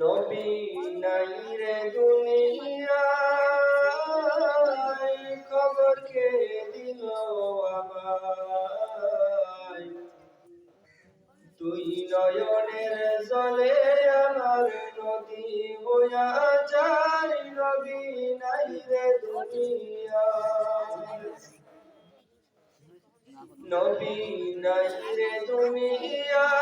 নবী নাই রে দুনিয়ায় খবর কে দিল আমায়। তুই নয়নের জলে আমার নদী বয়া যায়, নবী নাই রে দুনিয়ায়। নবী নাই রে দুনিয়ায়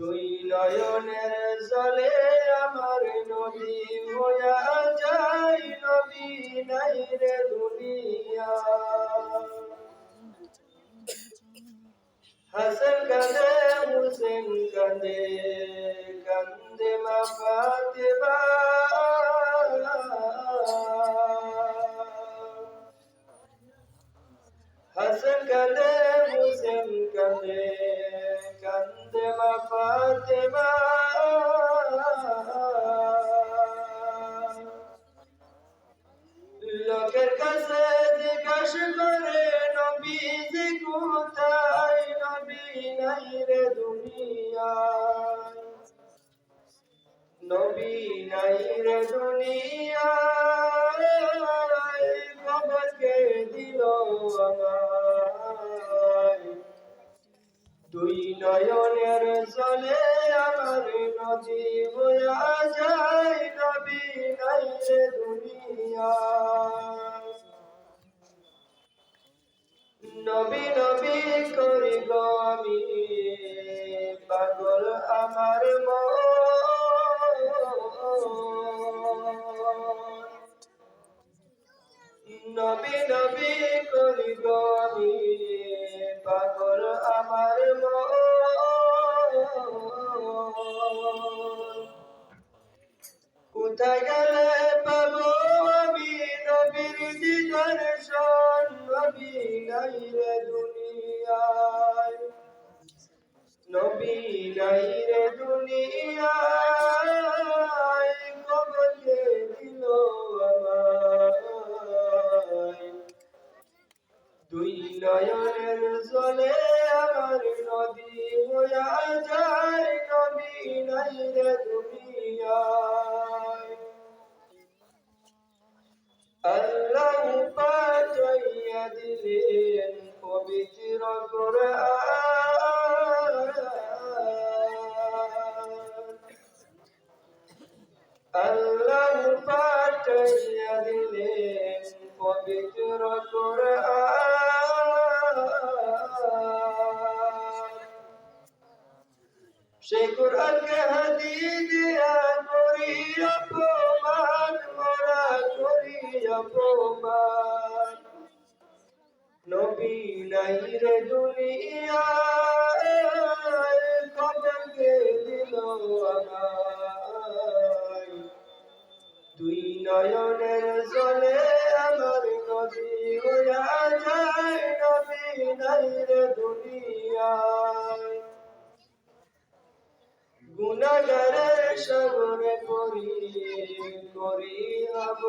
তুই নয়নের জলে আমার নদী হইয়া যাই নবী নাই রে দুনিয়া। হাসন কাঁদে, হুসেন কাঁদে কান্দে মা ফাতেমা। হাসন কাঁদে, হুসেন কাঁদে মা ফাতেমা। লোকের কাছে জিজ্ঞাসা করে নবী যে কোথায়? নবী নাই রে নবী নাই রে দুনিয়ায়। খবরকে দিল আমায় তুই নয়নের জলে আমার নদী বয়া যায় নবী নাই রে দুনিয়ায় নবী নবী করি আমি, পাগল আমার নবী নবী করি আমি, পাগল আমার কোথায় গেলে পাবো আমি নবীর দর্শন? নবী নাই রে দুনিয়ায়। নবী নাই রে দুনিয়ায় কবলে দিল দুই নয়নের জলে আমার নদী হইয়া যায়, নবী নাই পাঠাইয়া দিলেন পবিত্র সে কোরআনকে হাদি দিয়া করি অপমান, মোরা করি অপমান। নবী নাই রে দুনিয়ায় নয়নের জলে আমার নদী হইয়া যায় নবী নাই রে দুনিয়ায়। গুণাগারের সাগরে করি করি হব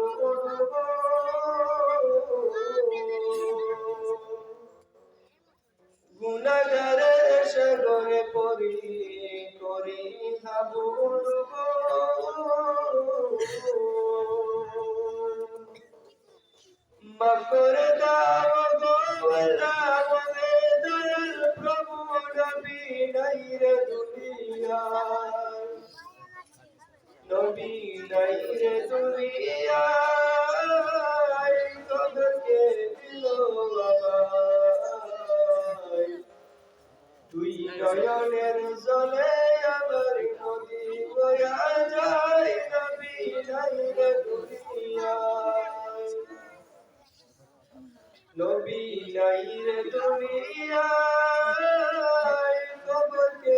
গুণাগারের সাগরে পরি করি হব নবী নাই রে দুনিয়ায় নবী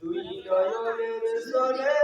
তুই নয়নের জলে